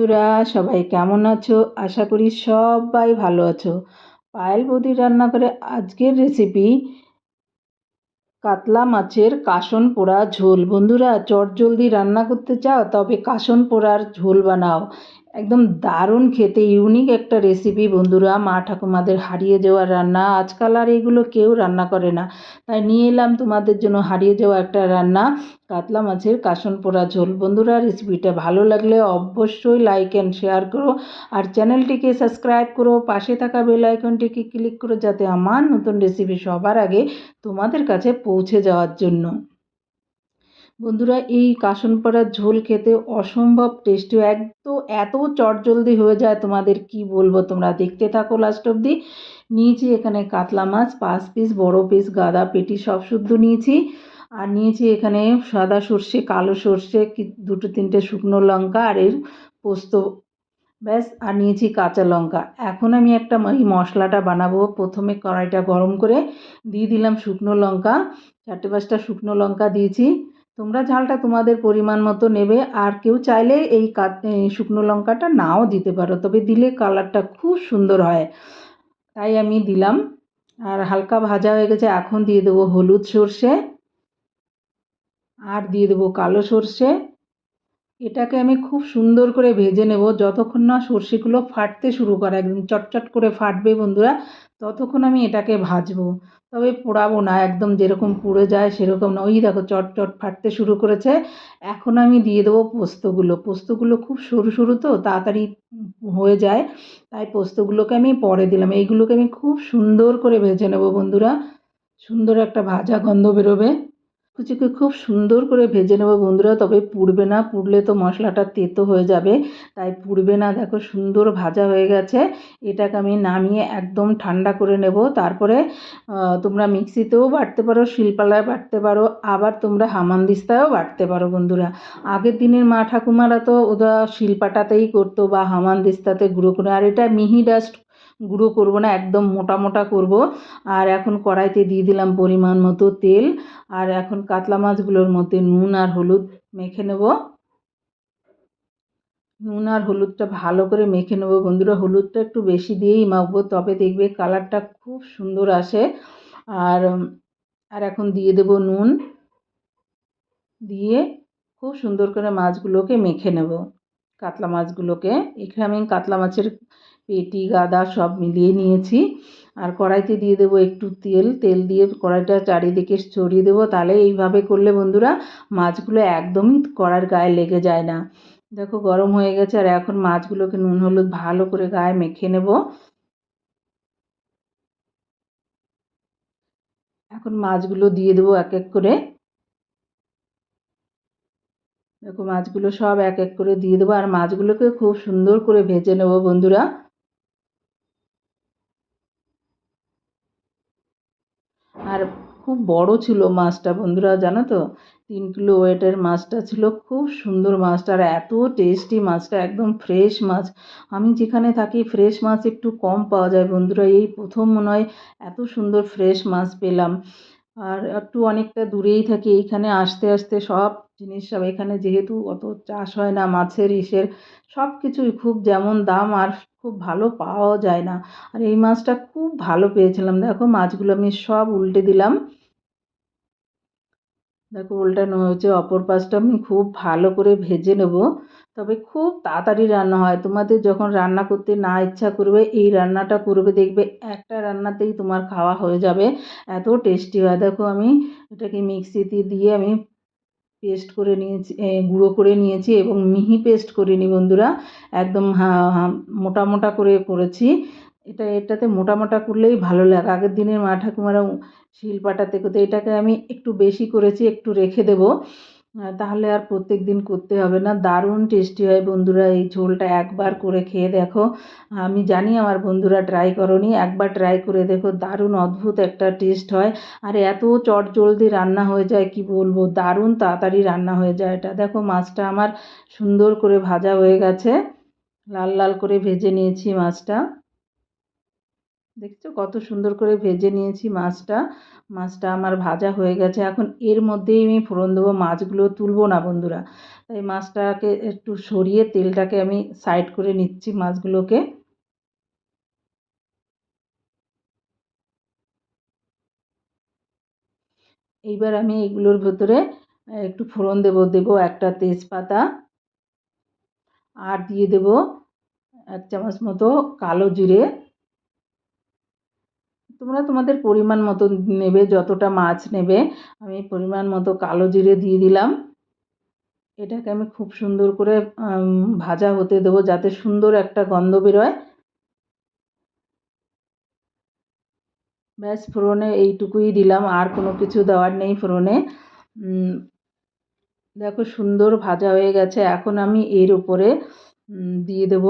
বন্ধুরা, সবাই কেমন আছো? আশা করি সবাই ভালো আছো। পায়েল বৌদি রান্না করে আজকের রেসিপি কাতলা মাছের কাসন পোড়া ঝোল। বন্ধুরা চট জলদি রান্না করতে চাও তবে কাসন পোড়ার ঝোল বানাও। একদম দারুণ খেতে ইউনিক একটা রেসিপি বন্ধুরা। মা ঠাকুমাদের হারিয়ে যাওয়া রান্না, আজকাল আর এগুলো কেউ রান্না করে না। তাই নিয়ে এলাম তোমাদের জন্য হারিয়ে যাওয়া একটা রান্না, কাতলা মাছের কাসন পোড়া ঝোল। বন্ধুরা রেসিপিটা ভালো লাগলে অবশ্যই লাইক অ্যান্ড শেয়ার করো। আর চ্যানেলটিকে সাবস্ক্রাইব করো। পাশে থাকা বেল আইকনটিকে ক্লিক করো যাতে আমার নতুন রেসিপি সবার আগে তোমাদের কাছে পৌঁছে যাওয়ার জন্য। বন্ধুরা, এই কাসনপাড়ার ঝোল খেতে অসম্ভব টেস্টি এত এত চটজলদি হয়ে যায় তোমাদের কি বলব? তোমরা দেখতে থাকো লাস্ট অবধি। নিয়েছি এখানে কাতলা মাছ, পাঁচ পিস বড় পিস গাদা পেটি সব শুদ্ধ নিয়েছি। আর নিয়েছি এখানে সাদা সর্ষে, কালো সর্ষে দুটো তিনটে শুকনো লঙ্কা আর এর পোস্ত। ব্যাস, আর নিয়েছি কাঁচা লঙ্কা। এখন আমি একটা এই মশলাটা বানাবো। প্রথমে কড়াইটা গরম করে দিয়ে দিলাম শুকনো লঙ্কা। চারটে পাঁচটা শুকনো লঙ্কা দিয়েছি। তোমরা ঝালটা তোমাদের পরিমাণ মতো নেবে, আর কেউ চাইলে এই শুকনো লঙ্কাটা নাও দিতে পারো, তবে দিলে কালারটা খুব সুন্দর হয়। তাই আমি দিলাম, আর হালকা ভাজা হয়ে গেছে, এখন দিয়ে দেবো হলুদ সর্ষে, আর দিয়ে দেবো কালো সর্ষে। এটাকে আমি খুব সুন্দর করে ভেজে নেব। যতক্ষণ না সর্ষেগুলো ফাটতে শুরু করে, একদম চটচট করে ফাটবে বন্ধুরা, ততক্ষণ আমি এটাকে ভাজবো। তবে পোড়াবো না, একদম যেরকম পুড়ে যায় সেরকম না। ওই দেখো চট চট ফাটতে শুরু করেছে। এখন আমি দিয়ে দেবো পোস্তগুলো। পোস্তগুলো খুব সরু সরু তো, তাড়াতাড়ি হয়ে যায়। তাই পোস্তগুলোকে আমি পরে দিলাম। এইগুলোকে আমি খুব সুন্দর করে ভেজে নেব বন্ধুরা। সুন্দর একটা ভাজা গন্ধ বেরোবে। কুচিকে খুব সুন্দর করে ভেজে নেব বন্ধুরা। তবে পুড়বে না, পুড়লে তো মশলাটা তেতো হয়ে যাবে। তাই পুড়বে না, দেখো সুন্দর ভাজা হয়ে গেছে। এটাকে আমি নামিয়ে একদম ঠান্ডা করে নেব। তারপরে তোমরা মিক্সিতেও বাটতে পারো, শিলপালায় বাটতে পারো, আবার তোমরা হামানদিস্তায়ও বাটতে পারো বন্ধুরা। আগের দিনের মা ঠাকুমারা তো ওরা শিলপাটাতেই করতো বা হামানদিস্তাতে গুঁড়ো করে। আর এটা মিহি ডাস্ট গুঁড়ো করব না, একদম মোটা মোটা করব। আর এখন কড়াইতে দিয়ে দিলাম পরিমাণ মতো তেল। আর এখন কাতলা মাছগুলোর মধ্যে নুন আর হলুদ মেখে নেব। নুন আর হলুদটা ভালো করে মেখে নেব। বন্ধুরা, হলুদটা একটু বেশি দিয়েই মাখবো, তবে দেখবে কালারটা খুব সুন্দর আসে। আর আর এখন দিয়ে দেব নুন। দিয়ে খুব সুন্দর করে মাছগুলোকে মেখে নেব, কাতলা মাছগুলোকে। এখানে আমি কাতলা মাছের পেটি, গাদা সব মিলিয়ে নিয়েছি। আর কড়াইতে দিয়ে দেবো একটু তেল। তেল দিয়ে কড়াইটা চারিদিকে ছড়িয়ে দেবো। তাহলে এইভাবে করলে বন্ধুরা মাছগুলো একদমই কড়ার গায়ে লেগে যায় না। দেখো গরম হয়ে গেছে আর এখন মাছগুলোকে নুন, হলুদ ভালো করে গায়ে মেখে নেব। এখন মাছগুলো দিয়ে দেবো এক এক করে। দেখো মাছগুলো সব এক এক করে দিয়ে দেবো। আর মাছগুলোকে খুব সুন্দর করে ভেজে নেব বন্ধুরা আর খুব বড় ছিল মাছটা, বন্ধুরা, জানো তো? তিন কিলো ওয়েটের মাছটা ছিল, খুব সুন্দর মাছটা আর এত টেস্টি মাছটা, একদম ফ্রেশ মাছ। আমি যেখানে থাকি ফ্রেশ মাছ একটু কম পাওয়া যায়, বন্ধুরা, এই প্রথম মনে হয় এত সুন্দর ফ্রেশ মাছ পেলাম। আর একটু অনেকটা দূরেই থাকি, এইখানে আসতে আসতে সব জিনিস সব এখানে যেহেতু অত চাষ হয় না, মাছের, ইসের, সব কিছুই খুব যেমন দাম, আর খুব ভালো পাওয়াও যায় না। আর এই মাছটা খুব ভালো পেয়েছিলাম, দেখো, মাছগুলো আমি সব উল্টে দিলাম। দেখো উল্টানো হয়েছে অপর পাশটা আমি খুব ভালো করে ভেজে নেব। তবে খুব তাড়াতাড়ি রান্না হয়। তোমাদের যখন রান্না করতে না ইচ্ছা করবে, এই রান্নাটা করবে, দেখবে একটা রান্নাতেই তোমার খাওয়া হয়ে যাবে। এত টেস্টি হয়। দেখো, আমি এটাকে মিক্সিতে দিয়ে আমি পেস্ট করে নিয়েছি গুঁড়ো করে নিয়েছি এবং মিহি পেস্ট করিনি বন্ধুরা। একদম মোটা মোটা করে করেছি। এটা, এটাতে মোটা মোটা করলেই ভালো লাগে। আগের দিনের মা ঠাকুমারা শিল পাটাতে করতে এটাকে আমি একটু বেশি করেছি, একটু রেখে দেবো। তাহলে আর প্রত্যেক দিন করতে হবে না। দারুণ টেস্টি হয় বন্ধুরা, এই ঝোলটা একবার করে খেয়ে দেখো। আমি জানি আমার বন্ধুরা ট্রাই করনি, একবার ট্রাই করে দেখো, দারুণ অদ্ভুত একটা টেস্ট হয়। আর এত চট জলদি রান্না হয়ে যায়, কি বলব, দারুণ তাড়াতাড়ি রান্না হয়ে যায় এটা। দেখো মাছটা আমার সুন্দর করে ভাজা হয়ে গেছে, লাল লাল করে ভেজে নিয়েছি মাছটা। দেখছ? কত সুন্দর করে ভেজে নিয়েছি মাছটা। মাছটা আমার ভাজা হয়ে গেছে। এখন এর মধ্যেই আমি ফোড়ন দেবো। মাছগুলো তুলবো না বন্ধুরা। তাই মাছটাকে একটু সরিয়ে তেলটাকে আমি সাইড করে নিচ্ছি মাছগুলোকে। এইবার আমি এগুলোর ভেতরে একটু ফোড়ন দেব। দেব একটা তেজপাতা। আর দিয়ে দেব এক চামচ মতো কালো জিরে। তোমরা তোমাদের পরিমাণ মতো নেবে, যতটা মাছ নেবে। আমি পরিমাণ মতো কালো জিরে দিয়ে দিলাম। এটাকে আমি খুব সুন্দর করে ভাজা হতে দেবো যাতে সুন্দর একটা গন্ধ বেরোয়। ব্যাস, ফোড়নে এইটুকুই দিলাম, আর কোনো কিছু দেওয়ার নেই ফোড়নে। দেখো সুন্দর ভাজা হয়ে গেছে। এখন আমি এর উপরে দিয়ে দেব।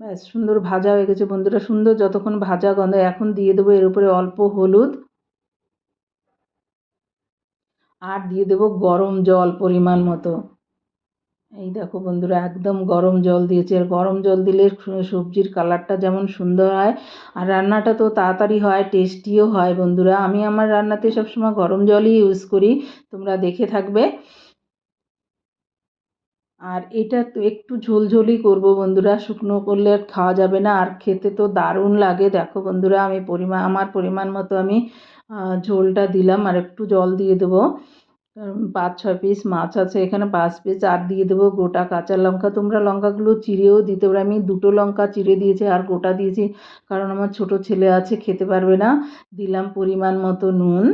ব্যাস, সুন্দর ভাজা হয়ে গেছে বন্ধুরা, সুন্দর যতক্ষণ ভাজা গন্ধ, এখন দিয়ে দেবো এর উপরে অল্প হলুদ। আর দিয়ে দেবো গরম জল পরিমাণ মতো। এই দেখো বন্ধুরা, একদম গরম জল দিয়েছি। আর গরম জল দিলে সবজির কালারটা যেমন সুন্দর হয়। আর রান্নাটা তো তাড়াতাড়ি হয়, টেস্টিও হয় বন্ধুরা। আমি আমার রান্নাতে সবসময় গরম জলই ইউজ করি, তোমরা দেখে থাকবে। আর এটা তো একটু ঝোলঝোলই করব বন্ধুরা, শুকনো করলে আর খাওয়া যাবে না, আর খেতে তো দারুণ লাগে। দেখো বন্ধুরা, আমি পরিমাণ আমার পরিমাণ মতো আমি ঝোলটা দিলাম আর একটু জল দিয়ে দেবো। পাঁচ, ছয় পিস মাছ আছে, এখানে পাঁচ পিস আর দিয়ে দেবো গোটা কাঁচা লঙ্কা। তোমরা লঙ্কাগুলো চিড়েও দিতে পারো, আমি দুটো লঙ্কা চিড়ে দিয়েছি আর গোটা দিয়েছি, কারণ আমার ছোট ছেলে আছে, খেতে পারবে না। দিলাম পরিমাণ মতো নুন।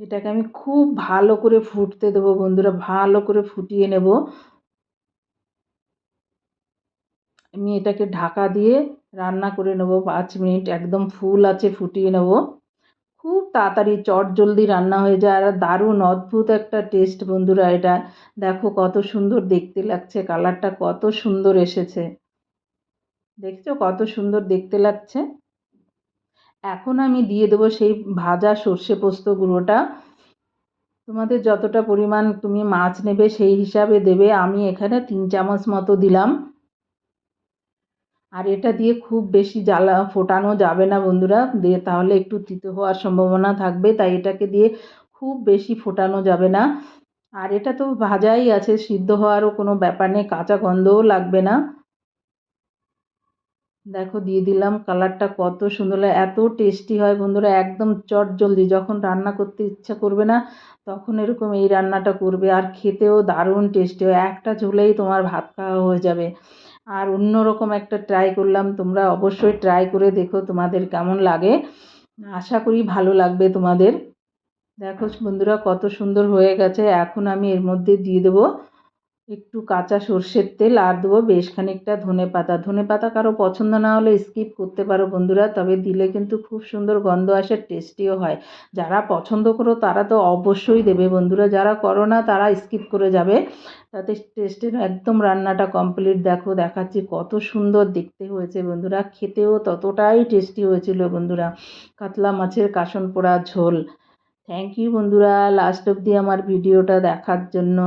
এটাকে আমি খুব ভালো করে ফুটতে দেবো বন্ধুরা, ভালো করে ফুটিয়ে নেব। আমি এটাকে ঢাকা দিয়ে রান্না করে নেব পাঁচ মিনিট, একদম ফুল আছে ফুটিয়ে নেব। খুব তাড়াতাড়ি, চট জলদি রান্না হয়ে যায়, আর দারুণ অদ্ভুত একটা টেস্ট বন্ধুরা এটা। দেখো কত সুন্দর দেখতে লাগছে, কালারটা কত সুন্দর এসেছে। দেখছ কত সুন্দর দেখতে লাগছে? এখন আমি দিয়ে দেবো সেই ভাজা সর্ষে পোস্ত গুঁড়োটা। তোমাদের যতটা পরিমাণ তুমি মাছ নেবে সেই হিসাবে দেবে। আমি এখানে তিন চামচ মতো দিলাম। আর এটা দিয়ে খুব বেশি জ্বালা ফোটানো যাবে না বন্ধুরা। দিয়ে তাহলে একটু তিতো হওয়ার সম্ভাবনা থাকবে। তাই এটাকে দিয়ে খুব বেশি ফোটানো যাবে না। আর এটা তো ভাজাই আছে, সিদ্ধ হওয়ারও কোনো ব্যাপার নেই, কাঁচা গন্ধও লাগবে না। দেখো দিয়ে দিলাম কালারটা কত সুন্দর এত টেস্টি হয় বন্ধুরা, একদম চট জলদি, যখন রান্না করতে ইচ্ছা করবে না, তখন এরকম এই রান্নাটা করবে, আর খেতেও দারুণ টেস্টি হয়, একটা ঝোলেই তোমার ভাত খাওয়া হয়ে যাবে। আর অন্য রকম একটা ট্রাই করলাম, তোমরা অবশ্যই ট্রাই করে দেখো তোমাদের কেমন লাগে, আশা করি ভালো লাগবে তোমাদের। দেখো বন্ধুরা কত সুন্দর হয়ে গেছে, এখন আমি এর মধ্যে দিয়ে দেবো একটু কাঁচা সর্ষের তেল আর দেবো বেশ খানিকটা ধনে পাতা। ধনে পাতা কারও পছন্দ না হলে স্কিপ করতে পারো বন্ধুরা, তবে দিলে কিন্তু খুব সুন্দর গন্ধ আসে টেস্টিও হয়। যারা পছন্দ করো তারা তো অবশ্যই দেবে বন্ধুরা, যারা করো না তারা স্কিপ করে যাবে। তাতে টেস্টের একদম রান্নাটা কমপ্লিট দেখো, দেখাচ্ছি কত সুন্দর দেখতে হয়েছে বন্ধুরা, খেতেও ততটাই টেস্টি হয়েছিল বন্ধুরা। কাতলা মাছের কাসন পোড়া ঝোল। থ্যাংক ইউ বন্ধুরা লাস্ট অবধি আমার ভিডিওটা দেখার জন্য।